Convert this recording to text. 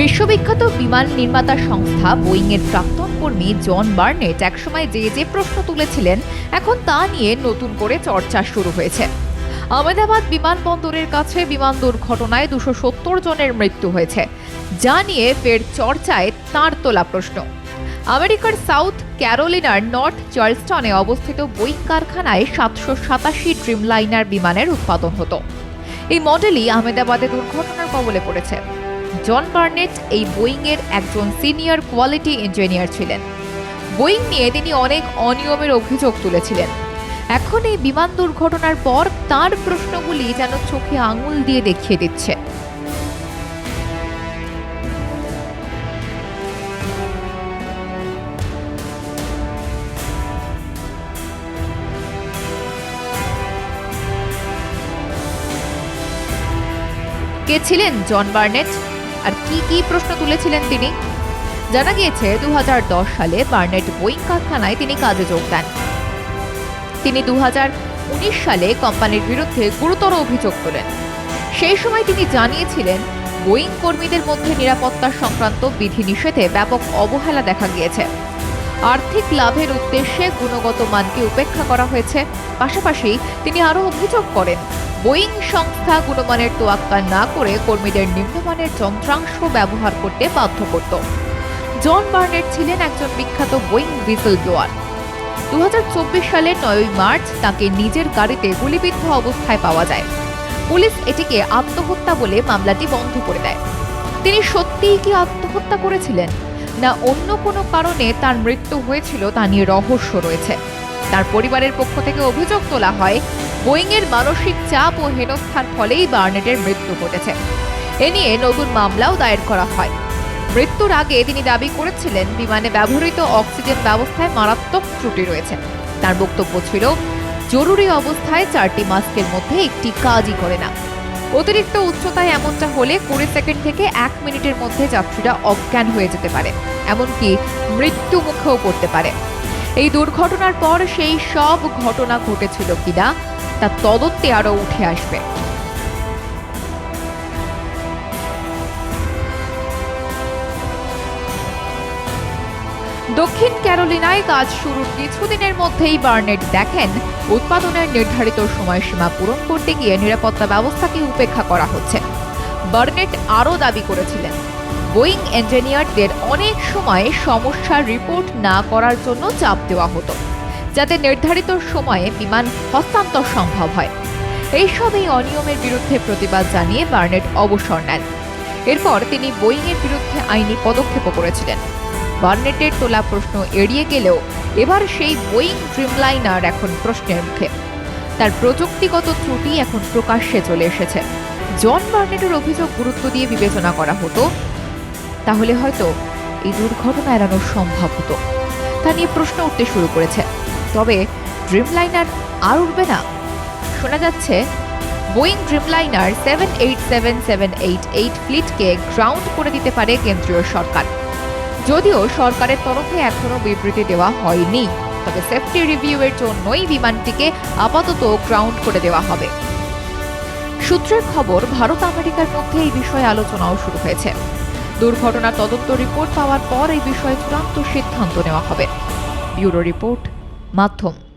বিশ্ববিখ্যাত বিমান নির্মাতা সংস্থা বোয়িং এর প্রাক্তন কর্মী জন বার্নেট একসময় যে যে প্রশ্ন তুলেছিলেন, এখন তা নিয়ে নতুন করে চর্চা শুরু হয়েছে। আহমেদাবাদ বিমানবন্দরের কাছে বিমান দুর্ঘটনায় দুশো সত্তর জনের মৃত্যু হয়েছে। যা নিয়ে ফের চর্চায় তাঁর তোলা প্রশ্ন। আমেরিকার সাউথ ক্যারোলিনার নর্থ চার্লস্টনে অবস্থিত বই কারখানায় সাতশো সাতাশি ড্রিমলাইনার বিমানের উৎপাদন হতো। এই মডেলই আহমেদাবাদে দুর্ঘটনার কবলে পড়েছে। জন বার্নেট এই বোয়িংয়ের একজন সিনিয়র কোয়ালিটি ইঞ্জিনিয়ার ছিলেন। বোয়িং নিয়ে তিনি অনেক অনিয়মের অভিযোগ তুলেছিলেন। এখন এই বিমান দুর্ঘটনার পর তার প্রশ্নগুলি যেন চোখে আঙুল দিয়ে দেখিয়ে দিচ্ছে। কে ছিলেন জন বার্নেট? আর কি কি প্রশ্ন তুলেছিলেন তিনি? জানা গিয়েছে দু হাজার দশ সালে বার্নেট বোয়িং কারখানায় তিনি কাজে যোগ দেন। তিনি দুহাজার উনিশ সালে কোম্পানির বিরুদ্ধে গুরুতর অভিযোগ তোলেন। সেই সময় তিনি জানিয়েছিলেন, বোয়িং কর্মীদের মধ্যে নিরাপত্তা সংক্রান্ত বিধিনিষেধে ব্যাপক অবহেলা দেখা গিয়েছে। আর্থিক লাভের উদ্দেশ্যে গুণগত মানকে উপেক্ষা করা হয়েছে। পাশাপাশি তিনি আরও অভিযোগ করেন বোয়িং সংস্থা গুণমানের তোয়াক্কা না করে কর্মীদের নিম্নমানের যন্ত্রাংশ ব্যবহার করতে বাধ্য করত। জন বার্নেট ছিলেন একজন বিখ্যাত বোয়িং হুইসেল ব্লোয়ার দু সালের নয়ই মার্চ তাকে নিজের গাড়িতে গুলিবিদ্ধ অবস্থায় পাওয়া যায়। পুলিশ এটিকে আত্মহত্যা বলে মামলাটি বন্ধ করে দেয়। তিনি সত্যিই কি আত্মহত্যা করেছিলেন? না অন্য কোনো কারণে তার মৃত্যু হয়েছিল তা নিয়ে রহস্য রয়েছে। তার পরিবারের পক্ষ থেকে অভিযোগ তোলা হয় বোয়িংয়ের মানসিক চাপ ও হেনস্থার ফলেই বার্নেটের মৃত্যু ঘটেছে। এ নিয়ে নতুন মামলাও দায়ের করা হয়। মৃত্যুর আগে তিনি দাবি করেছিলেন, বিমানে ব্যবহৃত অক্সিজেন ব্যবস্থায় মারাত্মক ত্রুটি রয়েছে। তার বক্তব্য ছিল, জরুরি অবস্থায় চারটি মাস্কের মধ্যে একটি কাজই করে না। অতিরিক্ত উচ্চতায় এমনটা হলে কুড়ি সেকেন্ড থেকে এক মিনিটের মধ্যে যাত্রীরা অজ্ঞান হয়ে যেতে পারে, এমনকি মৃত্যু মুখেও পড়তে পারে। এই দুর্ঘটনার পর সেই সব ঘটনা ঘটেছিল কিনা তা তদন্তে আরও উঠে আসবে। দক্ষিণ ক্যারোলিনায় কাজ শুরুর কিছুদিনের মধ্যেই বার্নেট দেখেন, উৎপাদনের নির্ধারিত সময়সীমা পূরণ করতে গিয়ে নিরাপত্তা ব্যবস্থাকে উপেক্ষা করা হচ্ছে। বার্নেট আরও দাবি করেছিলেন, বোয়িং ইঞ্জিনিয়ারদের অনেক সময় সমস্যার রিপোর্ট না করার জন্য চাপ দেওয়া হতো। যাতে নির্ধারিত সময়ে বিমান হস্তান্তর সম্ভব হয়। এইসব এই অনিয়মের বিরুদ্ধে প্রতিবাদ জানিয়ে বার্নেট অবসর নেন। এরপর তিনি বোয়িংয়ের বিরুদ্ধে আইনি পদক্ষেপও করেছিলেন। বার্নেটের তোলা প্রশ্ন এড়িয়ে গেলেও এবার সেই বোয়িং ড্রিমলাইনার এখন প্রশ্নের মুখে। তার প্রযুক্তিগত ত্রুটি এখন প্রকাশ্যে চলে এসেছে। জন বার্নেটের অভিযোগ গুরুত্ব দিয়ে বিবেচনা করা হতো, তাহলে হয়তো এই দুর্ঘটনা এড়ানো সম্ভব হতো। তা নিয়ে প্রশ্ন উঠতে শুরু করেছে। তবে ড্রিমলাইনার আর উঠবে না। শোনা যাচ্ছে Boeing Dreamliner seven eight seven seven eight eight ফ্লিটকে ground করে দিতে পারে কেন্দ্রীয় সরকার। যদিও সরকারের তরফে এখনও বিবৃতি দেওয়া হয়নি, তবে সেফটি রিভিউয়ের জন্যই বিমানটিকে আপাতত গ্রাউন্ড করে দেওয়া হবে। সূত্রের খবর, ভারত আমেরিকার মধ্যে এই বিষয়ে আলোচনাও শুরু হয়েছে। দুর্ঘটনার তদন্ত রিপোর্ট পাওয়ার পর এই বিষয়ে চূড়ান্ত সিদ্ধান্ত নেওয়া হবে। Bureau report 마톰.